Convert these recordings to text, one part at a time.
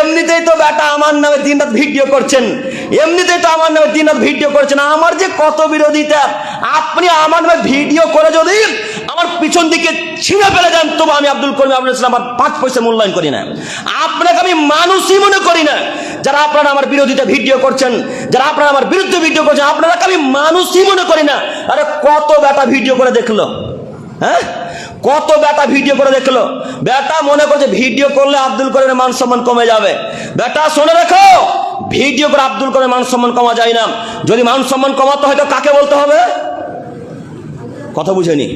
এমনিতেই তো বেটা আমার নামে দিন রাত ভিডিও করছেন। এমনিতেই তো আমার নামে দিন রাত ভিডিও করছেন। আমার যে কত বিরোধিতা, আপনি আমার নামে ভিডিও করে যদি আমার পিছন দিকে ছিঁড়ে ফেলে যান তবু আমি আব্দুল করিম আব্দুল ইসলাম আমার পাঁচ পয়সা মূল্যায়ন করি না। আপনাকে আমি মানুষই মনে করি না। যারা আপনারা আমার বিরোধিতা ভিডিও করছেন, যারা আপনারা আমার বিরুদ্ধে ভিডিও করছেন, আপনারাকে আমি মানুষই মনে করি না। আরে কত বেটা ভিডিও করে দেখল হ্যাঁ? কত বেটা ভিডিও করে দেখল? বেটা মনে করছে ভিডিও করলে আব্দুল করিমের মান সম্মান কমে যাবে। বেটা, শুনে রেখো ভিডিও করে আব্দুল করিমের মান সম্মান কমা যায় না। যদি মান সম্মান কমাতে হয় তো কাকে বলতে হবে? কথা বুঝেনি।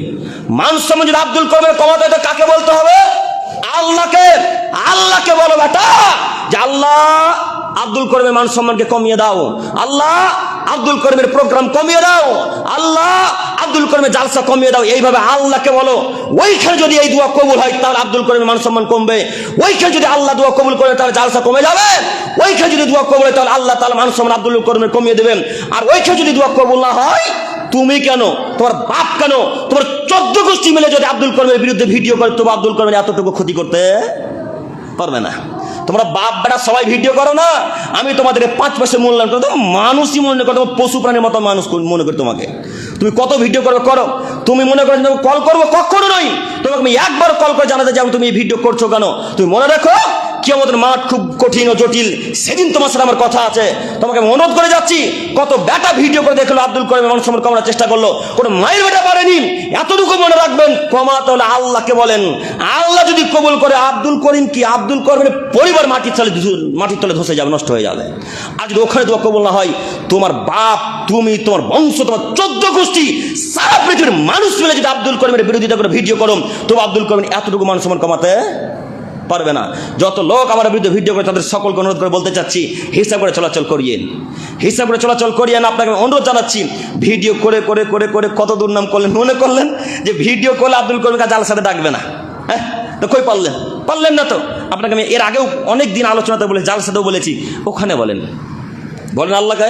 মান সম্মান যদি আব্দুল করিমের কমাতে হয় তো কাকে বলতে হবে? আল্লাহকে। আল্লাহকে বলো বেটা, যে আল্লাহ আব্দুল করিমের মান সম্মানকে কমিয়ে দাও। আল্লাহ আব্দুল করিমের প্রোগ্রাম কমিয়ে দাও। আল্লাহ আব্দুল করিমের জালসা কমিয়ে দাও। এইভাবে আল্লাহকে বলো। ওইখানে যদি এই দোয়া কবুল হয়, তাহলে আব্দুল করিমের মান সম্মান কমবে। ওইখানে যদি আল্লাহ দোয়া কবুল করে, তাহলে জালসা কমে যাবে। ওইখানে যদি দোয়া কবুল হয়, তাহলে আল্লাহ তাহলে মান সম্মান আব্দুল করিমের কমিয়ে দেবেন। আর ওইখানে যদি দোয়া কবুল না হয়, তুমি কেন? তোমার বাপ কেন? তোমার চোদ্দ গোষ্ঠী মিলে যদি আব্দুল করিমের বিরুদ্ধে ভিডিও করে, তবু আব্দুল করিমের এতটুকু ক্ষতি করতে পারবে না। তোমরা বাপ বেটা সবাই ভিডিও করো না, আমি তোমাদের পাঁচ পয়সা মূল্যায়ন করো মানুষই মনে করো তোমার পশু প্রাণীর মতো মানুষ মনে করি তোমাকে। তুমি কত ভিডিও করবে করো, তুমি মনে করো কল করব, কখনো নয়। তোমাকে আমি একবার কল করে জানাতে যে তুমি ভিডিও করছ কেন? তুমি মনে রাখো কি আমাদের মাঠ খুব কঠিন ও জটিল। সেদিন তোমার সাথে আমার কথা আছে। তোমাকে আমি অনুরোধ করে যাচ্ছি, কত বেটা ভিডিও করে দেখল আব্দুল করিম মানুষ সময় কমানোর চেষ্টা করল। কোনো মায়ের বেটা পারেনি এতটুকু মনে রাখবেন কমাতে হলে আল্লাহকে বলেন। আল্লাহ যদি কবুল করে, আব্দুল করিম কি আব্দুল করিমের পরিবার মাটির তলে মাটির তলে ধসে যাবে, নষ্ট হয়ে যাবে? আর যদি ওখানে দোয়া কবুল না হয়, তোমার বাপ, তুমি, তোমার বংশ, তোমার চোদ্দ গোষ্ঠী, সারা পৃথিবীর মানুষ মিলে যদি আব্দুল করিমের বিরোধিতা করে ভিডিও করো, তবু আব্দুল করিম এতটুকু মানুষ সমান কমাতে পারবে না। যত লোক আমার বিরুদ্ধে ভিডিও করে তাদের সকলকে অনুরোধ করে বলতে চাচ্ছি, হিসাব করে চলাচল করিয়েন হিসাব করে চলাচল করিয়েন আপনাকে অনুরোধ জানাচ্ছি ভিডিও করে করে করে করে কত দুর্নাম করলেন, মনে করলেন যে ভিডিও করলে আব্দুল করিম কাজ সাথে ডাকবে না? হ্যাঁ? তো কই পারলেন? পারলেন না তো। আপনাকে আমি এর আগেও অনেক দিন আলোচনাতে বলে, জাল সাথেও বলেছি। ওখানে বলেন। বলেন আল্লাহকে,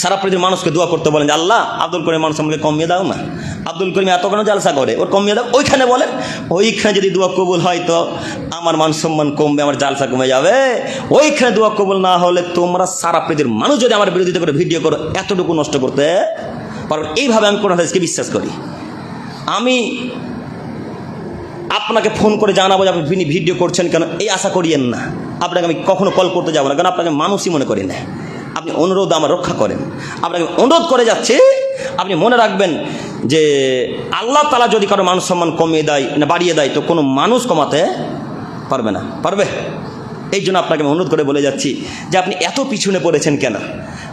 সারা পৃথিবীর মানুষকে দোয়া করতে বলেন যে, আল্লাহ, আব্দুল করিম মানুষ আমাকে কমিয়ে দাও না। আব্দুল করিম এত কেন জালসা করে? ওর কমিয়ে দাও ওইখানে বলেন ওইখানে যদি দোয়া কবুল হয় তো আমার মান সম্মান কমবে, আমার জালসা কমে যাবে। ওইখানে দোয়া কবুল না হলে তোমরা সারা পৃথিবীর মানুষ যদি আমার বিরোধিতা করে, ভিডিও করো, এতটুকু নষ্ট করতে পারো। এইভাবে আমি কোন হাদিসকে বিশ্বাস করি। আমি আপনাকে ফোন করে জানাব যে আপনি ভিডিও করছেন কেন, এই আশা করিয়েন না। আপনাকে আমি কখনো কল করতে যাব না, কারণ আপনাকে মানুষই মনে করি না। আপনি অনুরোধ আমার রক্ষা করেন। আপনাকে অনুরোধ করে যাচ্ছে আপনি মনে রাখবেন যে আল্লাহ তালা যদি কারও মানুষ সম্মান কমিয়ে দেয়, না বাড়িয়ে দেয়, তো কোনো মানুষ কমাতে পারবে না। পারবে? এই জন্য আপনাকে আমি অনুরোধ করে বলে যাচ্ছি যে আপনি এত পিছনে পড়েছেন কেন?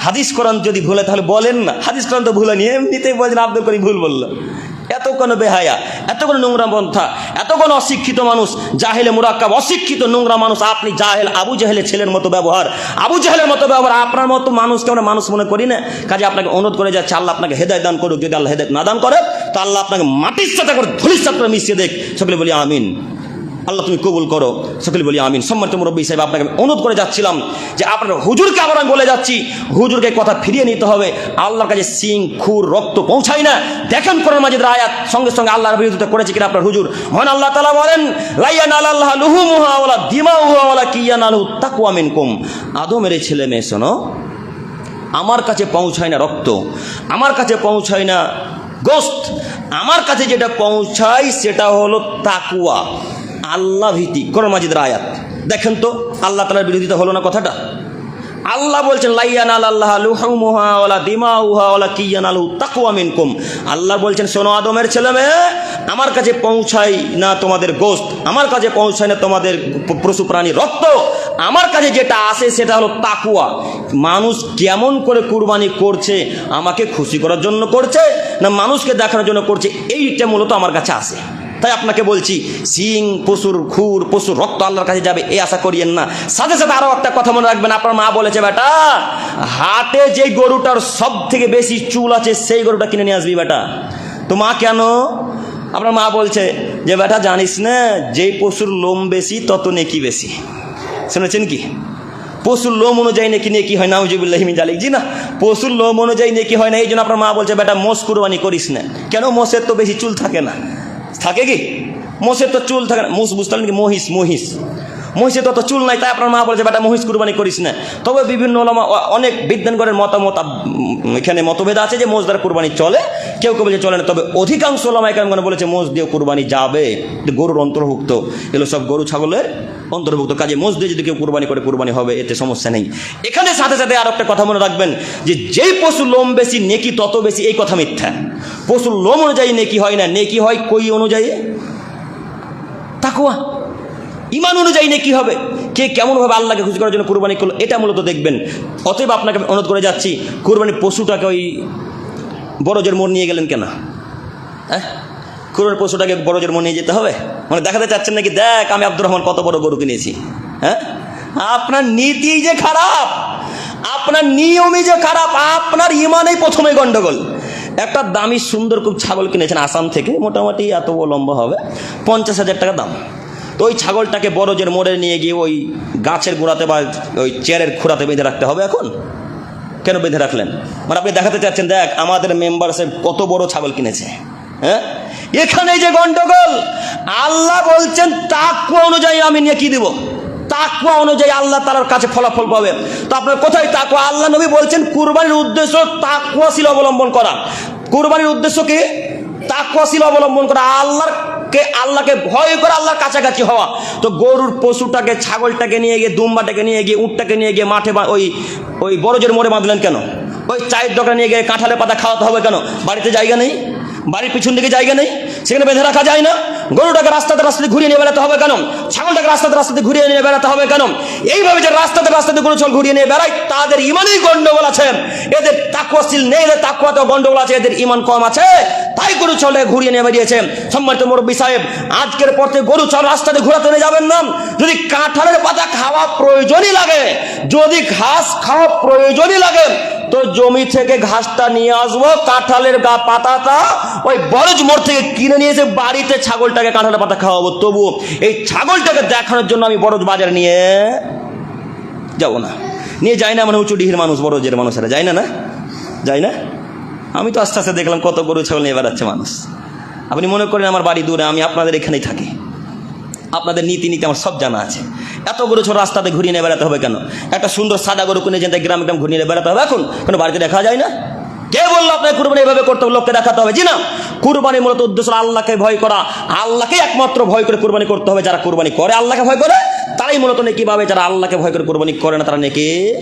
হাদিস কোরআন যদি ভুলে, তাহলে বলেন না। হাদিস কোরআন তো ভুলে নিয়ে এমনিতেই বলছেন, আব্দুল করি ভুল বলল। এত কোনো বেহায়া এত কোনো নোংরা পন্থা এত কোনো অশিক্ষিত মানুষ, জাহেলে মুরাক্কাব, অশিক্ষিত নোংরা মানুষ, আপনি জাহেল, আবু জাহেলের ছেলের মতো ব্যবহার। আবু জাহেলের মতো ব্যবহার, আপনার মতো মানুষকে আমরা মানুষ মনে করি না। কাজে আপনাকে অনুরোধ করে যাচ্ছে, আল্লাহ আপনাকে হেদায় দান করুক, যদি আল্লাহ হেদায় না দান করে, তো আল্লাহ আপনাকে মাটির সাথে করে ধুলির সাথে মিশিয়ে দেখ। সকলে বলি, আমিন। আল্লাহ তুমি কবুল করো। সকলে বলি আমিন। সম্মানিত মুরব্বী সাহেব, আপনাকে আমি অনুরোধ করে যাচ্ছিলাম যে আপনার হুজুরকে আবার আমি বলে যাচ্ছি, হুজুরকে কথা ফিরিয়ে নিতে হবে। আল্লাহর কাছে সিং খুর, রক্ত পৌঁছায় না। দেখেন কোরআন মাজিদের আয়াত, সঙ্গে সঙ্গে আল্লাহর বিরুদ্ধে করেছে কিনা আপনার হুজুর। মহান আল্লাহ তালা বলেন, লাইয়ান আল্লাহ লুহু মুহাওয়ালা দিমা উহাওয়ালা কিয়ান আলহু তাকুয়া মিনকুম। আদমের এই ছেলে মেয়ে, শোনো, আমার কাছে পৌঁছায় না রক্ত, আমার কাছে পৌঁছায় না গোস্ত, আমার কাছে যেটা পৌঁছায় সেটা হলো তাকুয়া আল্লাহ ভীতি কোরআন মাজিদের আয়াত। দেখেন তো, আল্লাহ তালার বিরোধিতা হলো না কথাটা? আল্লাহ বলছেন আল্লাহ কিয়ান আলহু তাকুয়া আল্লাহ বলছেন, শোনো আদমের ছেলে মেয়ে, আমার কাছে পৌঁছাই না তোমাদের গোস্ত আমার কাছে পৌঁছায় না তোমাদের পশু প্রাণী রক্ত। আমার কাছে যেটা আসে সেটা হলো তাকুয়া মানুষ কেমন করে কুরবানি করছে, আমাকে খুশি করার জন্য করছে, না মানুষকে দেখানোর জন্য করছে, এইটা মূলত আমার কাছে আসে তাই আপনাকে বলছি সিং পশুর খুর, পশুর রক্ত আল্লাহর কাছে যাবে এই আশা করিয়েন না। সাথে সাথে আরও একটা কথা মনে রাখবেন, আপনার মা বলেছে, বেটা, হাটে যে গরুটার সব থেকে বেশি চুল আছে, সেই গরুটা কিনে নিয়ে আসবি, বেটা। তো মা কেন? আপনার মা বলছে যে, বেটা, জানিস না, যেই পশুর লোম বেশি, তত নেকি বেশি। শুনেছেন কি? পশুর লোম অনুযায়ী নাকি নেকি হয় না হুজুবুল্লাহিমিন জালিক জি না, পশুর লোম অনুযায়ী নেকি হয় না, এই জন্য আপনার মা বলছে, বেটা, মোষ কুরবানি করিস না। কেন? মোষের তো বেশি চুল থাকে না। থাকে কি? মোষের তো চুল থাকে না। মোষ বুঝতে পারলেন কি? মহিষ মহিষ। মহিষে তো চুল নাই, তাই আপনার মা বলছে, বেটা, মহিষ কুরবানি করিস না। তবে বিভিন্ন অনেক বিদ্যানগরের মতামত এখানে মতভেদ আছে যে মোষ দ্বারা কুরবানি চলে। কেউ কেউ বলছে চলে না, তবে অধিকাংশ এখানে বলেছে মোষ দিয়ে কুরবানি যাবে। গরুর অন্তর্ভুক্ত। এগুলো সব গরু, ছাগলের অন্তর্ভুক্ত। কাজে মোষ দিয়ে যদি কেউ কুরবানি করে, কুরবানি হবে, এতে সমস্যা নেই। এখানে সাথে সাথে আর একটা কথা মনে রাখবেন, যে যেই পশু লোম বেশি, নেকি তত বেশি, এই কথা মিথ্যা। পশুর লোম অনুযায়ী নেকি হয় না, নেকি হয় কই অনুযায়ী? তাকুয়া ইমান অনুযায়ী নেকি হবে। কে কেমনভাবে আল্লাহকে খুশি করার জন্য কুরবানি করল, এটা মূলত দেখবেন। অতএব আপনাকে অনুরোধ করে যাচ্ছি কুরবানি পশুটাকে ওই বড়জের মোড় নিয়ে গেলেন কেন? হ্যাঁ? কুরবানি পশুটাকে বড়জের মোড় নিয়ে যেতে হবে? মানে দেখাতে চাচ্ছেন নাকি, দেখ, আমি আব্দুর রহমান কত বড় গরু কিনেছি হ্যাঁ? আপনার নীতি যে খারাপ, আপনার নিয়মই যে খারাপ, আপনার ইমানেই প্রথমে গন্ডগোল। একটা দামি, সুন্দর খুব ছাগল কিনেছেন আসাম থেকে, মোটামুটি এত লম্বা হবে, পঞ্চাশ হাজার টাকা দাম। তো ওই ছাগলটাকে বড়জের মোড়ে নিয়ে গিয়ে ওই গাছের গোড়াতে বা ওই চেয়ারের খুঁড়াতে বেঁধে রাখতে হবে এখন? কেন বেঁধে রাখলেন? মানে আপনি দেখাতে চাচ্ছেন, দেখ, আমাদের মেম্বারসে কত বড় ছাগল কিনেছে হ্যাঁ? এখানে যে গন্ডগোল, আল্লাহ বলছেন তাকুয়া অনুযায়ী আমি নিয়ে কি দিব? তাকুয়া অনুযায়ী আল্লাহ তালার কাছে ফলাফল পাবে। তো আপনার কোথায় তাকুয়া আল্লাহ নবী বলছেন, কুরবানির উদ্দেশ্য তাকুয়াশীল অবলম্বন করা। কুরবানির উদ্দেশ্য কি? তাকুয়াশীল অবলম্বন করা, আল্লাহর কে আল্লাহকে ভয় করে আল্লাহর কাছাকাছি হওয়া। তো গরুর পশুটাকে, ছাগলটাকে নিয়ে গিয়ে, দুম্বাটাকে নিয়ে গিয়ে, উটটাকে নিয়ে গিয়ে মাঠে ওই ওই বড়জোর মোড়ে বাঁধলেন কেন? ওই চায়ের দোকানে নিয়ে গিয়ে কাঁঠালের পাতা খাওয়াতে হবে কেন? বাড়িতে জায়গা নেই? বাড়ির পিছন দিকে জায়গা নেই? সেখানে বেঁধে রাখা যায় না? গরুটাকে রাস্তাতে রাস্তাতে ঘুরিয়ে নিয়ে বেড়াতে হবে কেন? ছাগলটাকে রাস্তাতে রাস্তাতে ঘুরিয়ে নিয়ে বেড়াতে হবে কেন? এইভাবে যে রাস্তাতে রাস্তাতে গরু ছাগল ঘুরিয়ে নিয়ে বেড়ায়, তাদের ইমানেই গন্ডগোল আছে। এদের তাকুয়াশীল নেই, এদের তাকুয়াতেও গন্ডগোল আছে, এদের ইমান কম আছে। তাই গরু ছলে ঘুরিয়ে নিয়ে বেরিয়েছে। সম্মানিত মুরব্বী সাহেব, আজকের পর থেকে গরু ছল রাস্তাতে ঘোরাতে নিয়ে যাবেন না। যদি কাঁঠালের পাতা খাওয়া প্রয়োজনই লাগে, যদি ঘাস খাওয়া প্রয়োজনই লাগে তো জমি থেকে ঘাসটা নিয়ে আসব, কাঁঠালের গা পাতাটা, ওই বরজ মোড় থেকে কিনে নিয়ে এসে বাড়িতে ছাগলটাকে কাঁঠালের পাতা খাওয়াবো। তবু এই ছাগলটাকে দেখানোর জন্য আমি বরজ বাজারে নিয়ে যাব না। নিয়ে যাই না মানে উঁচু ডিহির মানুষ বড়জের মানুষেরা। যায় না না? যাই না? আমি তো আস্তে আস্তে দেখলাম কত গরু ছাগল নিয়ে বেড়াচ্ছে মানুষ। আপনি মনে করেন আমার বাড়ি দূরে, আমি আপনাদের এখানেই থাকি। আপনাদের নীতি নীতি আমার সব জানা আছে। এত গরু ছোট রাস্তাতে ঘুরিয়ে নিয়ে বেড়াতে হবে কেন? একটা সুন্দর সাদা গরু কিনে যেতে গ্রামে গ্রাম ঘুরিয়ে বেড়াতে হবে। এখন কোনো বাড়িতে দেখা যায় না? কে বলল আপনার কুরবানি এভাবে করতে হবে? লোককে দেখাতে হবে। জি না। কুরবানি মূলত উদ্দেশ্য আল্লাহকে ভয় করা। আল্লাহকে একমাত্র ভয় করে কুরবানি করতে হবে। যারা কুরবানি করে, আল্লাহকে ভয় করে, তারাই মূলত নেকি পাবে যারা আল্লাহকে ভয় করে কুরবানি করে না, তারা নেকি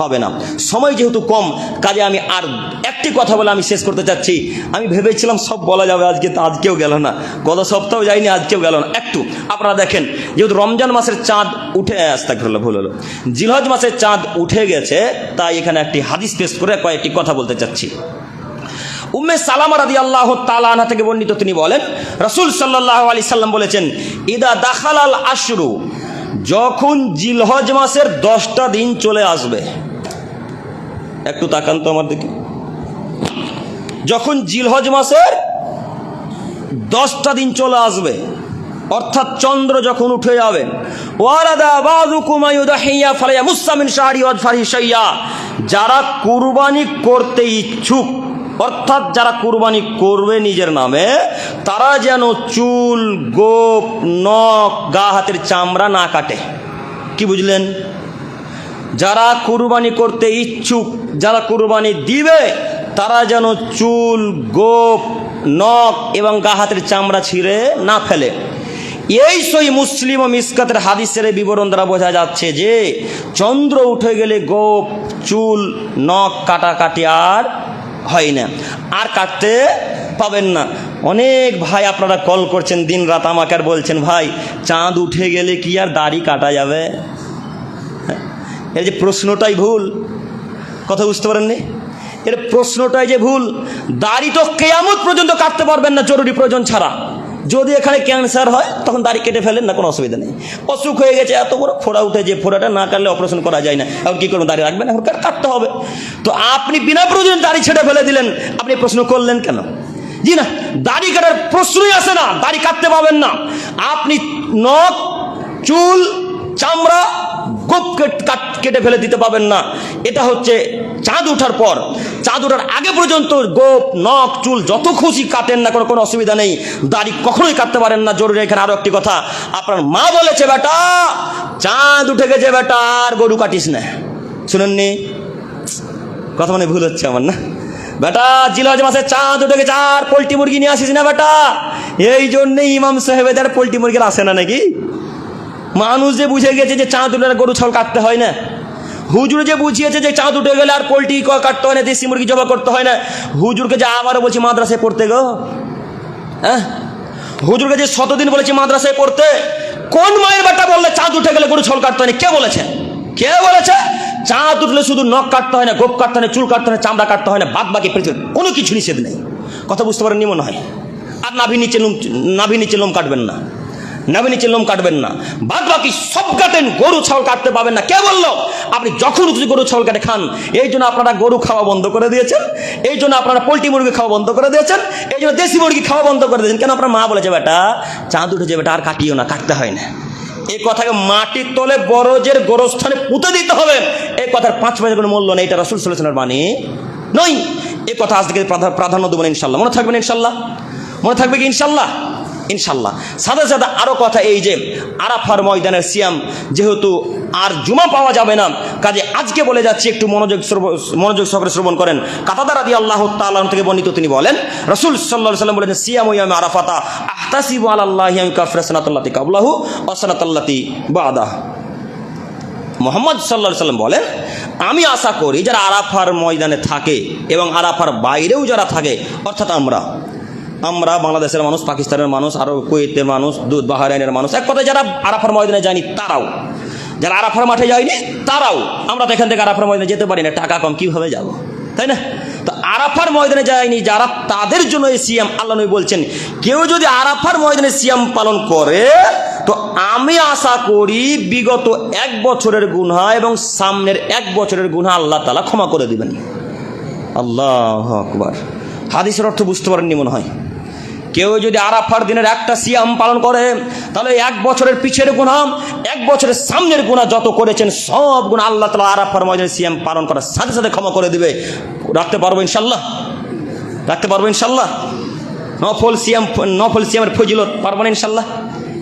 পাবে না। সময় যেহেতু কম, কাজে আমি আর একটি কথা বলে আমি শেষ করতে চাচ্ছি। আমি ভেবেছিলাম সব বলা যাবে আজকে, তো আজকেও গেল না। গত সপ্তাহ যায়নি আজকেও গেল না। একটু, আপনারা দেখেন, যেহেতু রমজান মাসের চাঁদ উঠে আসতে হলো ভুল হলো। জিলহজ মাসের চাঁদ উঠে গেছে, তাই এখানে একটি হাদিস পেশ করে কয়েকটি কথা বলতে চাচ্ছি। উম্মে সালামা রাদি আল্লাহ তালা থেকে বর্ণিত তিনি বলেন, রসুল সাল্লাহ আলি সাল্লাম বলেছেন, ইদা দাখালাল আশরু, যখন জিলহজ মাসের দশটা দিন চলে আসবে একটু তাকান তো আমার দিকে। যখন জিলহজ মাসের দশটা দিন চলে আসবে, অর্থাৎ চন্দ্র যখন উঠে যাবে যারা কুরবানি করতে ইচ্ছুক, অর্থাৎ যারা কুরবানি করবে নিজের নামে, তারা যেন চুল, গোপ, নখ, গা, হাতের চামড়া না কাটে। কি বুঝলেন? যারা কুরবানি করতে ইচ্ছুক, যারা কুরবানি দিবে, তারা যেন চুল, গোপ, নখ এবং গা হাতের চামড়া ছিঁড়ে না ফেলে। এই সই মুসলিম ও মিসকাতের হাদিসের বিবরণ দ্বারা বোঝা যাচ্ছে যে, চন্দ্র উঠে গেলে গোপ, চুল, নখ কাটাকাটি আর হয় না। আর কাটতে পাবেন না। অনেক ভাই আপনারা কল করছেন দিন রাত আমাকে আর বলছেন, ভাই, চাঁদ উঠে গেলে কি আর দাড়ি কাটা যাবে? এই যে প্রশ্নটাই ভুল, কথা বুঝতে পারেননি? এর প্রশ্নটাই যে ভুল, দাড়ি তো কেয়ামত পর্যন্ত কাটতে পারবেন না, জরুরি প্রয়োজন ছাড়া। যদি এখানে ক্যান্সার হয়, তখন দাড়ি কেটে ফেলেন না, কোনো অসুবিধা নেই। অসুখ হয়ে গেছে, এত বড় ফোড়া উঠে যে ফোড়াটা না কাটলে অপারেশন করা যায় না। এখন কী করবেন, দাড়ি রাখবেন, এখন কাট- কাটতে হবে। তো আপনি বিনা প্রয়োজন দাড়ি ছেড়ে ফেলে দিলেন, আপনি প্রশ্ন করলেন কেন? জি না, দাড়ি কাটার প্রশ্নই আসে না, দাড়ি কাটতে পাবেন না। আপনি নখ, চুল, চামড়া গোপকে কেট- ফেলে দিতে পাবেন না। এটা হচ্ছে চাঁদ ওঠার পর। চাঁদ ওঠার আগে পর্যন্ত গোপ, নখ, চুল যত খুশি কাটেন না কোনো কোনো অসুবিধা নেই। দাড়ি কখনোই কাটতে পারেন না। জরুরি এখানে আরও একটি কথা। আপনার মা বলেছে, বেটা, চাঁদ উঠে গেছে, বেটা, আর গরু কাটিস না। শুনেননি? কথা মানে ভুল হচ্ছে আমার, না? বেটা, জিলহজ মাসে চাঁদ উঠে গেছে, আর পোলট্রি মুরগি নিয়ে আসিস না, বেটা? এই জন্যে ইমাম সাহেবেদের পোলট্রি মুরগির আসে না নাকি? মানুষ যে বুঝে গেছে যে চাঁদ উঠে গরু ছাল কাটতে হয় না। হুজুর যে বুঝিয়েছে যে চাঁদ উঠে গেলে আর পোলট্রি কাটতে হয় না, দেশি মুরগি জবা করতে হয় না। হুজুরকে যে আবারও বলছি মাদ্রাসায় পড়তে গো। হ্যাঁ? হুজুরকে যে শতদিন বলেছি মাদ্রাসায় পড়তে, কোন মায়ের বেটা বললে চাঁদ উঠে গেলে গরু ছল কাটতে হয় না? কে বলেছে? কে বলেছে? চাঁদ উঠলে শুধু নখ কাটতে হয় না, গোপ কাটতে হয় না, চুল কাটতে হয় না, চামড়া কাটতে হয় না বাদ বাকি পৃথিবীর কোনো কিছু নিষেধ নেই। কথা বুঝতে পারেন মনে হয়? আর নাভি নিচে নাভি নিচে লোম কাটবেন না। নাভি নিচে লোম কাটবেন না। বাদ বাকি সব কাটেন গরু ছাল কাটতে পাবেন না। কে বলল? আপনি যখন খুশি গরু ছাল কাটে খান, এই জন্য আপনারা গরু খাওয়া বন্ধ করে দিয়েছেন, এই জন্য আপনারা পোলট্রি মুরগি খাওয়া বন্ধ করে দিয়েছেন, এই জন্য দেশি মুরগি খাওয়া বন্ধ করে দিয়েছেন। কেন আপনার মা বলেছে, বেটা, চাঁদ উঠেছে, বেটা, আর কাটিও না, কাটতে হয় না। এই কথাকে মাটির তলে বরজের গোরস্থানে পুঁতে দিতে হবে। এই কথার পাঁচ পয়সা কোনো মূল্য নেই, এটা রসুল সাল্লামের বাণী। নয়। এই কথা আজ থেকে প্রাধান্য দেবেন ইনশাল্লাহ। মনে থাকবেন ইনশাল্লাহ? মনে থাকবে কি ইনশাল্লাহ? ইনশাল্লাহ সাথে সাথে আরও কথা এই যে আরাফার ময়দানের সিয়াম যেহেতু আর জুমা পাওয়া যাবে না, কাজে আজকে বলে যাচ্ছি, একটু মনোযোগ মনোযোগ সহকারে শ্রবণ করেন। কাতাদার আদি আল্লাহ তাআলা থেকে বর্ণিত তিনি বলেন, রসুল সাল্লাহ সাল্লাম বলেছেন, সিয়াম ইয়াম আরাফাতা আহতাসিবু আলাল্লাহি আন কাফরা সানাতাল্লাতি কাবলাহু ওয়া সানাতাল্লাতি বাদাহ। মোহাম্মদ সাল্লা সাল্লাম বলেন, আমি আশা করি যারা আরাফার ময়দানে থাকে এবং আরাফার বাইরেও যারা থাকে, অর্থাৎ আমরা আমরা বাংলাদেশের মানুষ, পাকিস্তানের মানুষ আরও কুয়েতের মানুষ বাহারাইনের মানুষ, এক কথায় যারা আরাফার ময়দানে যায়নি, তারাও। যারা আরাফার মাঠে যায়নি, তারাও। আমরা তো এখান থেকে আরাফার ময়দানে যেতে পারি না, টাকা কম, কীভাবে যাব? তাই না? তো আরাফার ময়দানে যায়নি, যারা তাদের জন্য এই সিয়াম আল্লাহ নবী বলছেন, কেউ যদি আরাফার ময়দানে সিয়াম পালন করে, তো আমি আশা করি বিগত এক বছরের গুনহা এবং সামনের এক বছরের গুনহা আল্লাহ তালা ক্ষমা করে দিবেন। আল্লাহ আকবার। হাদিসের অর্থ বুঝতে পারেননি মনে হয়। কেউ যদি আরাফার দিনের একটা সিয়াম পালন করে, তাহলে এক বছরের পিছের গুণা এক বছরের সামনের গুণা যত করেছেন, সব গুণা আল্লাহ তালা আরাফার ময়দানে সিয়াম পালন করার সাথে সাথে ক্ষমা করে দিবে। রাখতে পারব ইনশাল্লাহ রাখতে পারব ইনশাল্লাহ নফল সিয়াম, নফল সিয়ামের ফজিলত পারব না ইনশাল্লাহ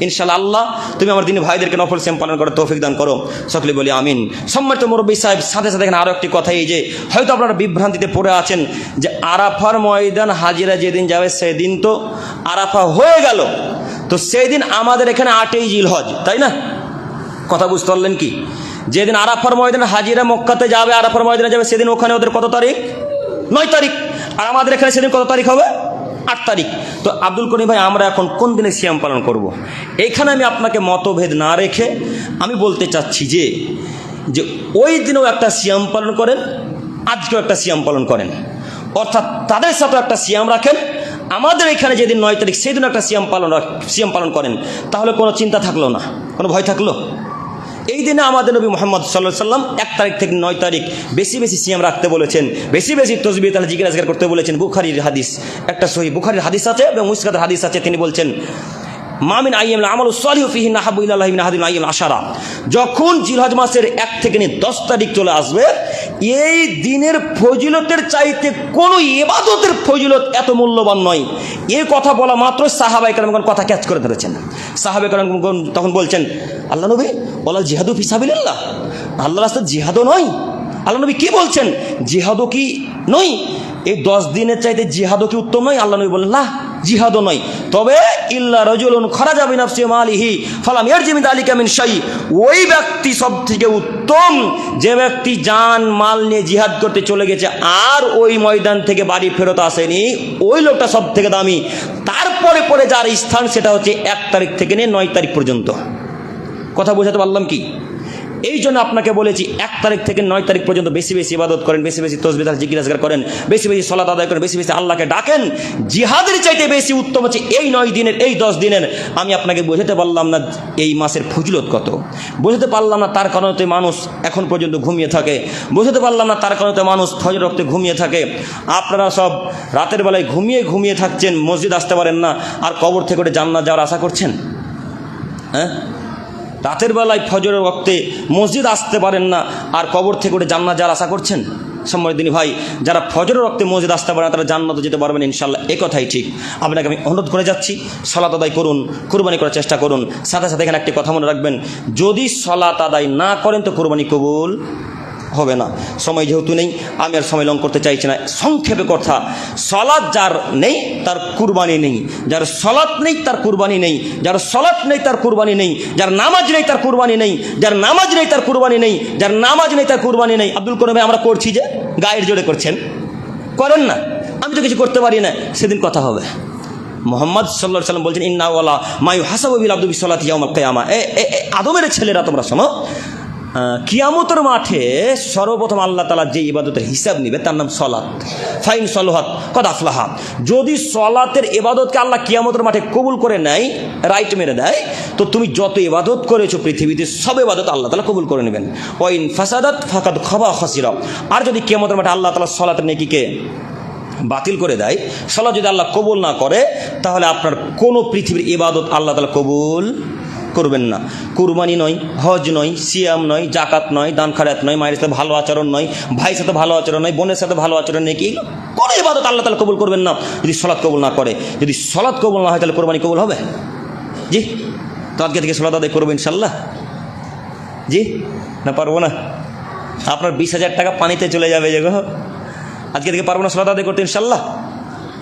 ইনশাল্লাহ আল্লাহ, তুমি আমার দিনী ভাইদেরকে নফল সিয়াম পালন করে তৌফিক দান করো। সকলে বলি আমিন। সম্মানিত মুরব্বী সাহেব, সাথে সাথে এখানে আরও একটি কথা এই যে, হয়তো আপনারা বিভ্রান্তিতে পড়ে আছেন যে আরাফার ময়দান হাজিরা যেদিন যাবে সেদিন তো আরাফা হয়ে গেল। তো সেই দিন আমাদের এখানে আটই জিলহজ, তাই না? কথা বুঝতে পারলেন কি? যেদিন আরাফার ময়দানে হাজিরা মক্কাতে যাবে, আরাফার ময়দানে যাবে সেদিন ওখানে ওদের কত তারিখ? নয় তারিখ। আর আমাদের এখানে সেদিন কত তারিখ হবে? আট তারিখ। তো আব্দুল করিম ভাই, আমরা এখন কোন দিনে সিয়াম পালন করব। এইখানে আমি আপনাকে মতভেদ না রেখে আমি বলতে চাচ্ছি যে যে ওই দিনেও একটা সিয়াম পালন করেন, আজকেও একটা সিয়াম পালন করেন। অর্থাৎ তাদের সাথে একটা সিয়াম রাখেন, আমাদের এখানে যেদিন নয় তারিখ সেদিন একটা সিয়াম পালন সিয়াম পালন করেন। তাহলে কোনো চিন্তা থাকল না? কোনো ভয় থাকল? এই দিনে আমাদের নবী মোহাম্মদ সাল্লাহ সাল্লাম এক তারিখ থেকে নয় তারিখ বেশি বেশি সিএম রাখতে বলেছেন, বেশি বেশি তসবি তাহলে জিজ্ঞাসা করতে বলেছেন, বুখারির হাদিস, একটা সহি বুখারির হাদিস আছে এবং মুসকাদের হাদিস আছে, তিনি বলছেন মামিন আইয়াম আমল সালিহ ফিহিন নাহাবু ইল্লাহ মিন আহাদিন আইয়াম আশারা। যখন জিলহজ মাসের এক থেকে নিয়ে দশ তারিখ চলে আসবে, এই দিনের ফজিলতের চাইতে কোনো এবাদতের ফজিলত এত মূল্যবান নয়। এই কথা বলা মাত্র সাহাবাই কালাম কথা ক্যাচ করে ধরেছেন। সাহাবাই কালাম তখন বলছেন, আল্লাহ নবী বলা জিহাদু ফিসাবিল্লাহ আল্লাহ রাস্তা জিহাদও নয়। আল্লাহ নবী কি বলছেন? জিহাদও কি নয়? এই দশ দিনের চাইতে জিহাদও কি উত্তম নয়? আল্লাহ নবী বললেন জিহাদও নয়। তবে ইল্লা রজুলুন খরাজা বিন নাফসি মালিহি, ফালাম ইয়ারজিমিন আলিকা মিন শাই। ওই ব্যক্তি সব থেকে উত্তম, যে ব্যক্তি জান, মাল নিয়ে জিহাদ করতে চলে গেছে, আর ওই ময়দান থেকে বাড়ি ফেরত আসেনি, ওই লোকটা সব থেকে দামি। তারপরে পরে যার স্থান, সেটা হচ্ছে এক তারিখ থেকে নিয়ে নয় তারিখ পর্যন্ত। কথা বোঝাতে পারলাম কি? এই জন্য আপনাকে বলেছি, এক তারিখ থেকে নয় তারিখ পর্যন্ত বেশি বেশি ইবাদত করেন, বেশি বেশি তসবিদার জিজ্ঞাসা করেন, বেশি বেশি সলাত আদায় করেন, বেশি বেশি আল্লাহকে ডাকেন। জিহাদের চাইতে বেশি উত্তম হচ্ছে এই নয় দিনের, এই দশ দিনের। আমি আপনাকে বোঝাতে পারলাম না এই মাসের ফজিলত কত। বোঝাতে পারলাম না তার কারণে মানুষ এখন পর্যন্ত ঘুমিয়ে থাকে। বোঝাতে পারলাম না তার কারণে মানুষ ফজর রক্তে ঘুমিয়ে থাকে। আপনারা সব রাতের বেলায় ঘুমিয়ে ঘুমিয়ে থাকছেন, মসজিদ আসতে পারেন না। আর কবর থেকে জান্নাত যাওয়ার আশা করছেন? হ্যাঁ? রাতের বেলায় ফজরের রক্তে মসজিদ আসতে পারেন না, আর কবর থেকে উঠে জান্নাত যার আশা করছেন? সম্মানিত ভাই, যারা ফজরের রক্তে মসজিদ আসতে পারে তারা জান্নাতে যেতে পারবেন ইনশাল্লাহ এ কথাই ঠিক। আপনাকে আমি অনুরোধ করে যাচ্ছি, সলাত আদায় করুন, কুরবানি করার চেষ্টা করুন। সাথে সাথে এখানে একটি কথা মনে রাখবেন, যদি সলাত আদায় না করেন, তো কুরবানি কবুল হবে না। সময় যেহেতু নেই, আমি আর সময় লং করতে চাইছি না। সংক্ষেপে কথা সলাৎ যার নেই, তার কুরবানি নেই। যার সলাৎ নেই, তার কুরবানি নেই। যার সলাৎ নেই, তার কুরবানি নেই। যার নামাজ নেই, তার কুরবানি নেই। যার নামাজ নেই, তার কুরবানি নেই। যার নামাজ নেই, তার কুরবানি নেই। আব্দুল করিম আমরা করছি যে গায়ের জোরে করছেন। করেন না। আমি তো কিছু করতে পারি না। সেদিন কথা হবে। মোহাম্মদ সাল্লাহ সাল্লাম বলছেন, ইন্নাওয়ালা মায়ু হাসাবিল আব্দুল সাল্লাত ইয়ামাল এ, আদমের ছেলেরা তোমরা শোনো। কিয়ামতের মাঠে সর্বপ্রথম আল্লাহ তালা যে ইবাদতের হিসাব নিবে, তার নাম সলাত ফাইন সলহাত কদ আফলাহা। যদি সলাতের এবাদতকে আল্লাহ কিয়ামতের মাঠে কবুল করে নেয়, রাইট মেরে দেয়, তো তুমি যত ইবাদত করেছ পৃথিবীতে, সব ইবাদত আল্লাহ তালা কবুল করে নেবেন। ওয়াইন ফাসাদাত ফাকাদ খবা খসিরা। আর যদি কিয়ামতের মাঠে আল্লাহ তালা সলাতের নেকিকে বাতিল করে দেয় সলা যদি আল্লাহ কবুল না করে, তাহলে আপনার কোনো পৃথিবীর ইবাদত আল্লাহ তালা কবুল করবেন না। কুরবানি নয়, হজ নয়, সিয়াম নয়, জাকাত নয়, দান খারাত নয়, মায়ের সাথে ভালো আচরণ নয়, ভাইয়ের সাথে ভালো আচরণ নয়, বোনের সাথে ভালো আচরণ নেই কি কোনো ইবাদত আল্লাহ তালা কবুল করবেন না। যদি সলাৎ কবুল না করে, যদি সলাৎ কবুল না হয় তাহলে কোরবানি কবুল হবে? জি? তো আজকে থেকে সলাৎ আদায় করব ইনশাল্লাহ জি? না, পারব না। আপনার বিশ হাজার টাকা পানিতে চলে যাবে যে আজকে থেকে পারব না সলাত আদায় করতে ইনশাল্লাহ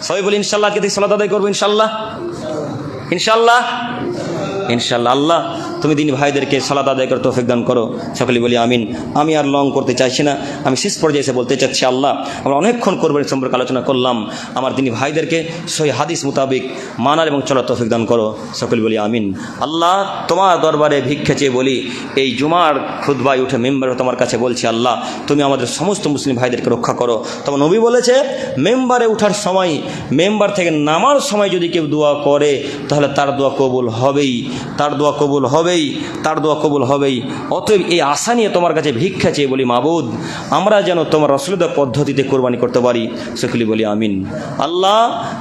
সবাই বলি ইনশাল্লাহ আজকে থেকে সলাত আদায় করব ইনশাল্লাহ ইনশাল্লাহ ইনশাল্লাহ আল্লাহ তুমি দিন ভাইদেরকে সালাদ আদায় করে তৌফিক দান করো। সকলে বলি আমিন। আমি আর লং করতে চাইছি না। আমি শেষ পর্যায়ে এসে বলতে চাচ্ছি, আল্লাহ, আমরা অনেকক্ষণ করবেন সম্পর্কে আলোচনা করলাম। আমার দিনী ভাইদেরকে সই হাদিস মোতাবিক মানার এবং চলার তৌফিক দান করো। সকলে বলি আমিন। আল্লাহ, তোমার দরবারে ভিক্ষা চেয়ে বলি, এই জুমার খুদবাই উঠে মেম্বার তোমার কাছে বলছি, আল্লাহ, তুমি আমাদের সমস্ত মুসলিম ভাইদেরকে রক্ষা করো। তোমার নবী বলেছে, মেম্বারে ওঠার সময়, মেম্বার থেকে নামার সময় যদি কেউ দোয়া করে, তাহলে তার দোয়া কবুল হবেই। তার দোয়া কবুল হবেই, তার দোয়া কবুল হবেই। অতএব এই আশা নিয়ে তোমার কাছে ভিক্ষা চেয়ে বলি, মাবুদ, আমরা যেন তোমার রসুলদার পদ্ধতিতে কোরবানি করতে পারি। সকলি বলি, আমিন। আল্লাহ,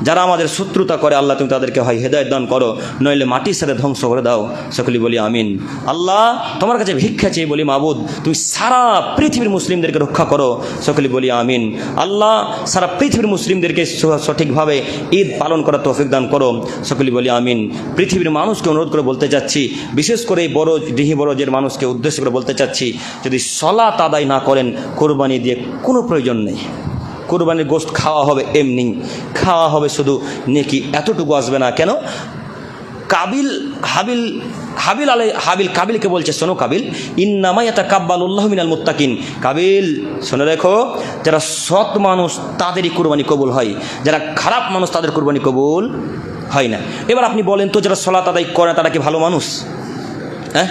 যারা আমাদের শত্রুতা করে, আল্লাহ তুমি তাদেরকে হয় হেদায়ত দান করো, নইলে মাটির সাথে ধ্বংস করে দাও। সকলি বলি, আমিন। আল্লাহ, তোমার কাছে ভিক্ষা চেয়ে বলি, মাবুদ, তুমি সারা পৃথিবীর মুসলিমদেরকে রক্ষা করো। সকলি বলি, আমিন। আল্লাহ, সারা পৃথিবীর মুসলিমদেরকে সঠিকভাবে ঈদ পালন করার তৌফিক দান করো। সকলি বলি, আমিন। পৃথিবীর মানুষকে অনুরোধ করে বলতে চাচ্ছি, বিশেষ করে এই বড় ডিহি বড়জের মানুষকে উদ্দেশ্য করে বলতে চাচ্ছি, যদি সলাত আদায় না করেন, কোরবানি দিয়ে কোনো প্রয়োজন নেই। কোরবানির গোস্ত খাওয়া হবে এমনি। খাওয়া হবে শুধু নেকি, এতটুকু আসবে না। কেন? কাবিল, হাবিল হাবিল আলে হাবিল কাবিলকে বলছে, শোনো কাবিল ইন্নামাই এটা কাব্বাল উল্লাহ মিনাল মুত্তাকিন। কাবিল, শুনে দেখো, যারা সৎ মানুষ, তাদেরই কুরবানি কবুল হয়। যারা খারাপ মানুষ, তাদের কুরবানি কবুল হয় না। এবার আপনি বলেন তো, যারা সলাত আদায় করে, তারা কি ভালো মানুষ? হ্যাঁ?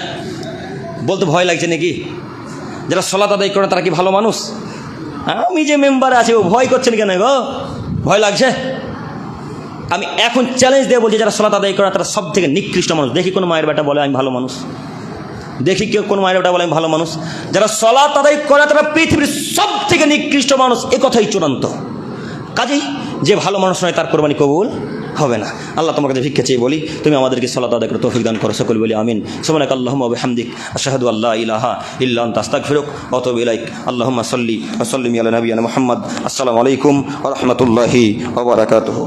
বলতে ভয় লাগছে নাকি? যারা সলাত আদায় করে তারা কি ভালো মানুষ? আমি যে মেম্বার আছে, ও ভয় করছেন কেন গো? ভয় লাগছে? আমি এখন চ্যালেঞ্জ দিয়ে বলছি, যারা সলাত আদায় করে তারা সব থেকে নিকৃষ্ট মানুষ। দেখি কোনো মায়ের বেটা বলে, আমি ভালো মানুষ দেখি কেউ কোনো মায়ের বেটা বলে, আমি ভালো মানুষ যারা সলাত আদায় করে তারা পৃথিবীর সব থেকে নিকৃষ্ট মানুষ। এ কথাই চূড়ান্ত। কাজেই যে ভালো মানুষ নয় তার কোরবানি কবুল হবে না। আল্লাহ তোমাকে ভিক্ষা চেয়ে বলি, তুমি আমাদেরকে সলাত আদায় করে তৌফিক দান করো। সকল বলি আমিন। সোমানাক আল্লাহ হামদিক আশাহাদু আল্লাহ ইলাহা ইল্লাহ তাস্তাক ফিরুক অতব ইলাইক। আল্লাহ সাল্লি ওয়া আল নবী মোহাম্মদ। আসসালামু আলাইকুম রহমতুল্লাহি রাহমাতুল্লাহি ওয়া বারাকাতুহু।